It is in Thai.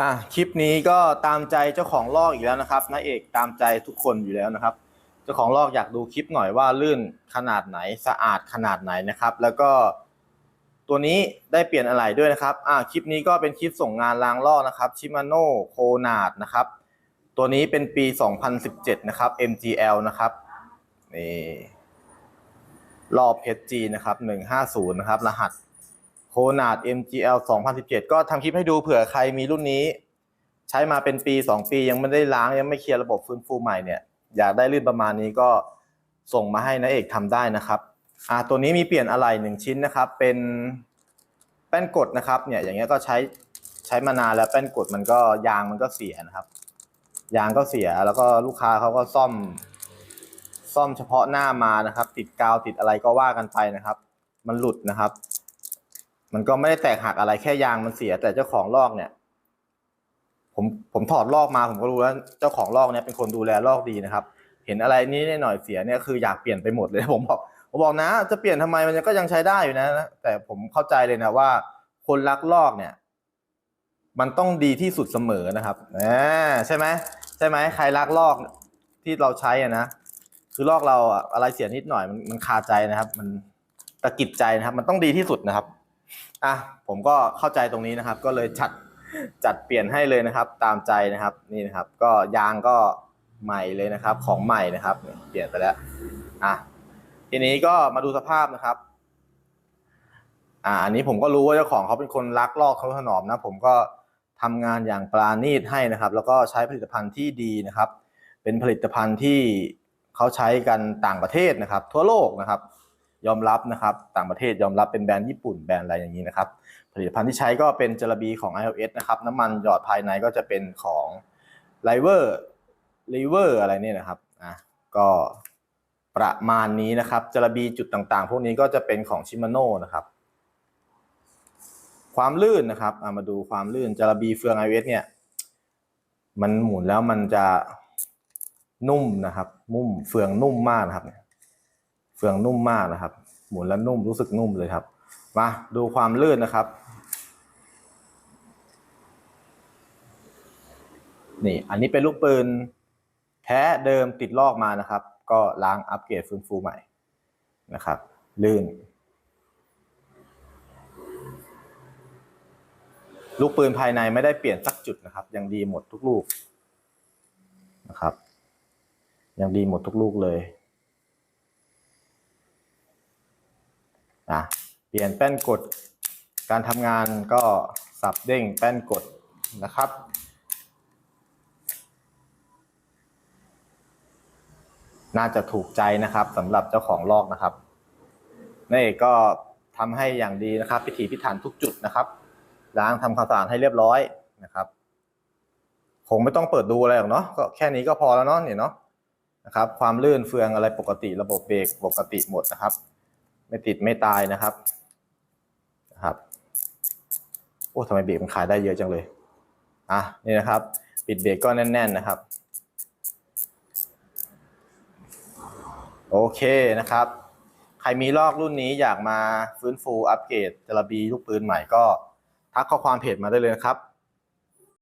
อะคลิปนี้ก็ตามใจเจ้าของลอกอีกแล้วนะครับนาเอกตามใจทุกคนอยู่แล้วนะครับ เจ้าของลอกอยากดูคลิปหน่อยว่าลื่นขนาดไหนสะอาดขนาดไหนนะครับ แล้วก็ตัวนี้ได้เปลี่ยนอะไรด้วยนะครับอะคลิปนี้ก็เป็นคลิปส่งงานล้างลอกนะครับชิมาโน่โคนาดนะครับ ตัวนี้เป็นปี 2017 นะครับ MGL นะครับนี่รอบ HG นะครับ 150 นะครับ รหัส โคนาด MGL 2017 ก็ทำคลิปให้ดูเผื่อใครมีรุ่นนี้ ใช้มาเป็นปี 2 ปียังไม่ได้ล้างยังไม่เคลียร์ระบบฟื้นฟูใหม่เนี่ยอยากได้ลื่นประมาณนี้ก็ส่งมาให้นะเอกทำได้นะครับอ่าตัวนี้มีเปลี่ยนอะไรหนึ่งชิ้นนะครับ เป็นแป้นกดนะครับเนี่ยอย่างเงี้ยก็ใช้ใช้มานานแล้วแป้นกดมันก็ยางมันก็เสียนะครับ ยางก็เสียแล้วก็ลูกค้าเขาก็ซ่อม ซ่อมเฉพาะหน้ามานะครับ ติดกาวติดอะไรก็ว่ากันไปนะครับ มันหลุดนะครับ มันก็ไม่ได้แตกหักอะไรแค่ยางมันเสีย แต่เจ้าของลอกเนี่ย ผมผมถอดลอกมาผมก็รู้แล้วเจ้าของลอกเนี่ยเป็นคนดูแลลอกดีนะครับ เห็นอะไรนี้หน่อยเสียเนี่ยคืออยากเปลี่ยนไปหมดเลยผมบอกผมบอกนะ จะเปลี่ยนทำไมมันก็ยังใช้ได้อยู่นะ แต่ผมเข้าใจเลยนะว่า คนรักลอกเนี่ย มันต้องดีที่สุดเสมอนะครับอ่าใช่ไหมใช่ไหมใครรักลอกที่เราใช้อะนะคือลอกเราอะอะไรเสียนิดหน่อยมันมันคาใจนะครับ มันตะกิดใจนะครับ มันต้องดีที่สุดนะครับ อะผมก็เข้าใจตรงนี้นะครับ ก็เลยจัดจัดเปลี่ยนให้เลยนะครับ ตามใจนะครับนี่นะครับ ก็ยางก็ใหม่เลยนะครับ ของใหม่นะครับเปลี่ยนไปแล้วอะทีนี้ก็มาดูสภาพนะครับ อ่าอันนี้ผมก็รู้ว่าเจ้าของเขาเป็นคนรักลอกเขาถนอมนะผมก็ทำงานอย่างปราณีตให้นะครับ แล้วก็ใช้ผลิตภัณฑ์ที่ดีนะครับ เป็นผลิตภัณฑ์ที่เขาใช้กันต่างประเทศนะครับ ทั่วโลกนะครับ ยอมรับนะครับต่างประเทศยอมรับเป็นแบรนด์ญี่ปุ่นแบรนด์อะไรอย่างนี้นะครับผลิตภัณฑ์ที่ใช้ก็เป็นเจลบีของ iOS นะครับน้ำมันหยอดภายในก็จะเป็นของไลเวอร์ลเวอร์อะไรเนี่ยนะครับอะก็ประมาณนี้นะครับเจลบีจุดต่างๆ พวกนี้ก็จะเป็นของชิมาโน่นะครับความลื่นนะครับอะมาดูความลื่นจลบีเฟือง iOS เนี่ย มันหมุนแล้วมันจะนุ่มนะครับนุ่มเฟืองนุ่มมากนะครับ เฟืองนุ่มมากนะครับ หมุนแล้วนุ่มรู้สึกนุ่มเลยครับ มาดูความลื่นนะครับ นี่อันนี้เป็นลูกปืนแท้เดิมติดลอกมานะครับ ก็ล้างอัปเกรดฟื้นฟูใหม่นะครับ ลื่น ลูกปืนภายในไม่ได้เปลี่ยนสักจุดนะครับ ยังดีหมดทุกลูกนะครับ ยังดีหมดทุกลูกเลยะเปลี่ยนแป้นกด การทำงานก็สับเด้งแป้นกดนะครับน่าจะถูกใจนะครับสำหรับเจ้าของลอกนะครับนี่กก็ทำให้อย่างดีนะครับ พิถีพิถันทุกจุดนะครับล้างทำความสะอาดให้เรียบร้อยนะครับคงไม่ต้องเปิดดูอะไรหรอกเนาะก็แค่นี้ก็พอแล้วเนาะเนี่ยเนาะนะครับ ความลื่นเฟืองอะไรปกติระบบเบรกปกติหมดนะครับ ไม่ติดไม่ตายนะครับนะครับโอ้ทำไมเบรกมันขายได้เยอะจังเลย อะนี่นะครับ ปิดเบรกก็แน่น ๆนะครับ โอเคนะครับ ใครมีลอกรุ่นนี้อยากมาฟื้นฟูอัปเกรดจระบีลูกปืนใหม่ก็ ทักข้อความเพจมาได้เลยนะครับ